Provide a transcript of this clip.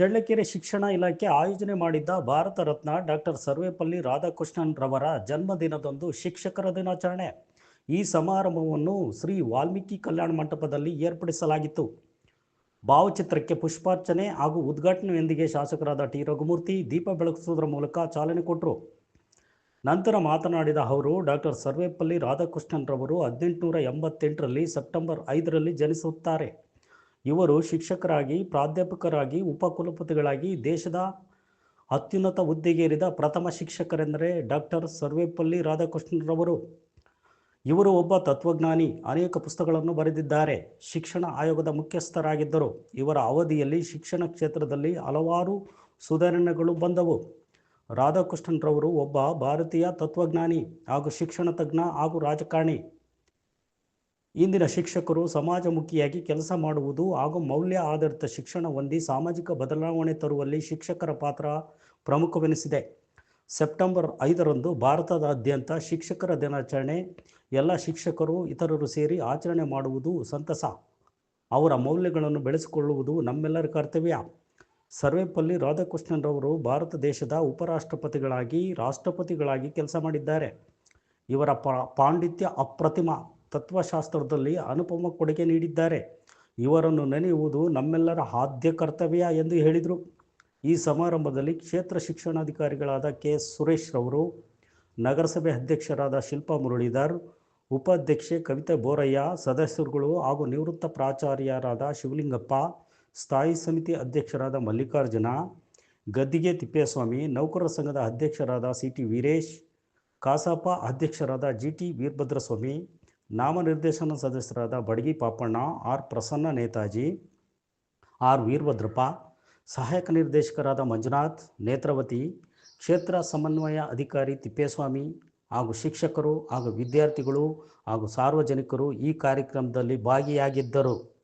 ಚಳ್ಳಕೆರೆ ಶಿಕ್ಷಣ ಇಲಾಖೆ ಆಯೋಜನೆ ಮಾಡಿದ್ದ ಭಾರತ ರತ್ನ ಡಾಕ್ಟರ್ ಸರ್ವೇಪಲ್ಲಿ ರಾಧಾಕೃಷ್ಣನ್ ರವರ ಜನ್ಮದಿನದಂದು ಶಿಕ್ಷಕರ ದಿನಾಚರಣೆ. ಈ ಸಮಾರಂಭವನ್ನು ಶ್ರೀ ವಾಲ್ಮೀಕಿ ಕಲ್ಯಾಣ ಮಂಟಪದಲ್ಲಿ ಏರ್ಪಡಿಸಲಾಗಿತ್ತು. ಭಾವಚಿತ್ರಕ್ಕೆ ಪುಷ್ಪಾರ್ಚನೆ ಹಾಗೂ ಉದ್ಘಾಟನೆಯೊಂದಿಗೆ ಶಾಸಕರಾದ ಟಿ. ರಘುಮೂರ್ತಿ ದೀಪ ಬೆಳಗಿಸುವುದರ ಮೂಲಕ ಚಾಲನೆ ಕೊಟ್ಟರು. ನಂತರ ಮಾತನಾಡಿದ ಅವರು, ಡಾಕ್ಟರ್ ಸರ್ವೇಪಲ್ಲಿ ರಾಧಾಕೃಷ್ಣನ್ ರವರು ಹದಿನೆಂಟುನೂರ ಎಂಬತ್ತೆಂಟರಲ್ಲಿ ಸೆಪ್ಟೆಂಬರ್ ಐದರಲ್ಲಿ ಜನಿಸುತ್ತಾರೆ. ಇವರು ಶಿಕ್ಷಕರಾಗಿ, ಪ್ರಾಧ್ಯಾಪಕರಾಗಿ, ಉಪಕುಲಪತಿಗಳಾಗಿ ದೇಶದ ಅತ್ಯುನ್ನತ ಹುದ್ದೆಗೇರಿದ ಪ್ರಥಮ ಶಿಕ್ಷಕರೆಂದರೆ ಡಾಕ್ಟರ್ ಸರ್ವೇಪಲ್ಲಿ ರಾಧಾಕೃಷ್ಣರವರು. ಇವರು ಒಬ್ಬ ತತ್ವಜ್ಞಾನಿ, ಅನೇಕ ಪುಸ್ತಕಗಳನ್ನು ಬರೆದಿದ್ದಾರೆ, ಶಿಕ್ಷಣ ಆಯೋಗದ ಮುಖ್ಯಸ್ಥರಾಗಿದ್ದರು. ಇವರ ಅವಧಿಯಲ್ಲಿ ಶಿಕ್ಷಣ ಕ್ಷೇತ್ರದಲ್ಲಿ ಹಲವಾರು ಸುಧಾರಣೆಗಳು ಬಂದವು. ರಾಧಾಕೃಷ್ಣನ್ರವರು ಒಬ್ಬ ಭಾರತೀಯ ತತ್ವಜ್ಞಾನಿ ಹಾಗೂ ಶಿಕ್ಷಣ ತಜ್ಞ ಹಾಗೂ ರಾಜಕಾರಣಿ. ಇಂದಿನ ಶಿಕ್ಷಕರು ಸಮಾಜಮುಖಿಯಾಗಿ ಕೆಲಸ ಮಾಡುವುದು ಹಾಗೂ ಮೌಲ್ಯ ಆಧಾರಿತ ಶಿಕ್ಷಣ ಹೊಂದಿ ಸಾಮಾಜಿಕ ಬದಲಾವಣೆ ತರುವಲ್ಲಿ ಶಿಕ್ಷಕರ ಪಾತ್ರ ಪ್ರಮುಖವೆನಿಸಿದೆ. ಸೆಪ್ಟೆಂಬರ್ ಐದರಂದು ಭಾರತದಾದ್ಯಂತ ಶಿಕ್ಷಕರ ದಿನಾಚರಣೆ. ಎಲ್ಲ ಶಿಕ್ಷಕರು ಇತರರು ಸೇರಿ ಆಚರಣೆ ಮಾಡುವುದು ಸಂತಸ. ಅವರ ಮೌಲ್ಯಗಳನ್ನು ಬೆಳೆಸಿಕೊಳ್ಳುವುದು ನಮ್ಮೆಲ್ಲರ ಕರ್ತವ್ಯ. ಸರ್ವೇಪಲ್ಲಿ ರಾಧಾಕೃಷ್ಣನ್ರವರು ಭಾರತ ದೇಶದ ಉಪರಾಷ್ಟ್ರಪತಿಗಳಾಗಿ, ರಾಷ್ಟ್ರಪತಿಗಳಾಗಿ ಕೆಲಸ ಮಾಡಿದ್ದಾರೆ. ಇವರ ಪಾಂಡಿತ್ಯ ಅಪ್ರತಿಮ. ತತ್ವಶಾಸ್ತ್ರದಲ್ಲಿ ಅನುಪಮ ಕೊಡುಗೆ ನೀಡಿದ್ದಾರೆ. ಇವರನ್ನು ನೆನೆಯುವುದು ನಮ್ಮೆಲ್ಲರ ಆದ್ಯ ಕರ್ತವ್ಯ ಎಂದು ಹೇಳಿದರು. ಈ ಸಮಾರಂಭದಲ್ಲಿ ಕ್ಷೇತ್ರ ಶಿಕ್ಷಣಾಧಿಕಾರಿಗಳಾದ ಕೆ. ಸುರೇಶ್ ರವರು, ನಗರಸಭೆ ಅಧ್ಯಕ್ಷರಾದ ಶಿಲ್ಪಾ ಮುರಳೀಧರ್, ಉಪಾಧ್ಯಕ್ಷೆ ಕವಿತಾ ಬೋರಯ್ಯ, ಸದಸ್ಯರುಗಳು ಹಾಗೂ ನಿವೃತ್ತ ಪ್ರಾಚಾರ್ಯರಾದ ಶಿವಲಿಂಗಪ್ಪ, ಸ್ಥಾಯಿ ಸಮಿತಿ ಅಧ್ಯಕ್ಷರಾದ ಮಲ್ಲಿಕಾರ್ಜುನ, ಗದ್ದಿಗೆ ತಿಪ್ಪೇಸ್ವಾಮಿ, ನೌಕರರ ಸಂಘದ ಅಧ್ಯಕ್ಷರಾದ ಸಿ ಟಿ ವೀರೇಶ್, ಕಾಸಾಪ ಅಧ್ಯಕ್ಷರಾದ ಜಿ ಟಿ ವೀರಭದ್ರಸ್ವಾಮಿ ನಾಮನಿರ್ದೇಶನ ಸದಸ್ಯರಾದ ಬಡಗಿ ಪಾಪಣ್ಣ, ಆರ್ ಪ್ರಸನ್ನ ನೇತಾಜಿ, ಆರ್ ವೀರಭದ್ರಪ್ಪ, ಸಹಾಯಕ ನಿರ್ದೇಶಕರಾದ ಮಂಜುನಾಥ್ ನೇತ್ರಾವತಿ, ಕ್ಷೇತ್ರ ಸಮನ್ವಯ ಅಧಿಕಾರಿ ತಿಪ್ಪೇಸ್ವಾಮಿ ಹಾಗೂ ಶಿಕ್ಷಕರು ಹಾಗೂ ವಿದ್ಯಾರ್ಥಿಗಳು ಹಾಗೂ ಸಾರ್ವಜನಿಕರು ಈ ಕಾರ್ಯಕ್ರಮದಲ್ಲಿ ಭಾಗಿಯಾಗಿದ್ದರು.